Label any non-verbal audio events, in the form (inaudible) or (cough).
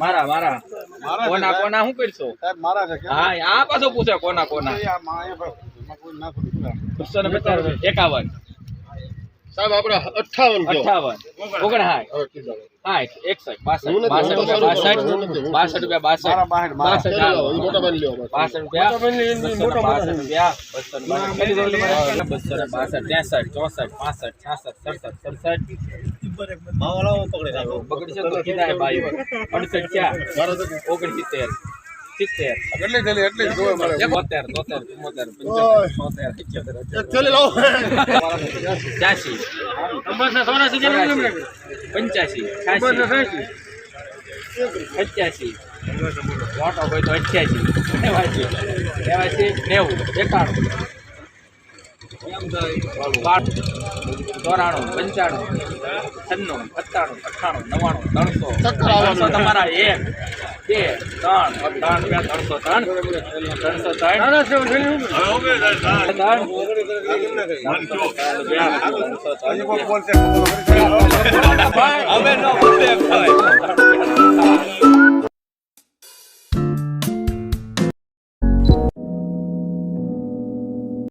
મારા મારા. કોના કોના શું કરશો? હા આ પાછો પૂછે કોના કોના. બસો. ને પચાસ એકાવન. સાહેબ આપડે અઠાવન. અઠાવન ઓગણસિત્તેર. સિત્તેર. એટલી થેલી, એટલી જ જોવે મારે. બોતેર તોતેર ચુમ્મોતેર પંચોતેર છોતેર સિત્યોતેર (laughs) પંચ્યાસી પંચ્યાસી મોટો હોય તો અઠ્યાસી. નેવાસી નેવાસી નેવું એકાણું. ચોરાણું પંચાણું છન્નું સત્તાણું અઠ્ઠાણું નવ્વાણું ચક્કર ત્રણસો તમારા એક. બે ત્રણ ત્રણ રૂપિયા ત્રણસો ત્રણ. ત્રણસો ત્રણ. ત્રણ ત્રણસો ત્રણ. હવે નો બોલે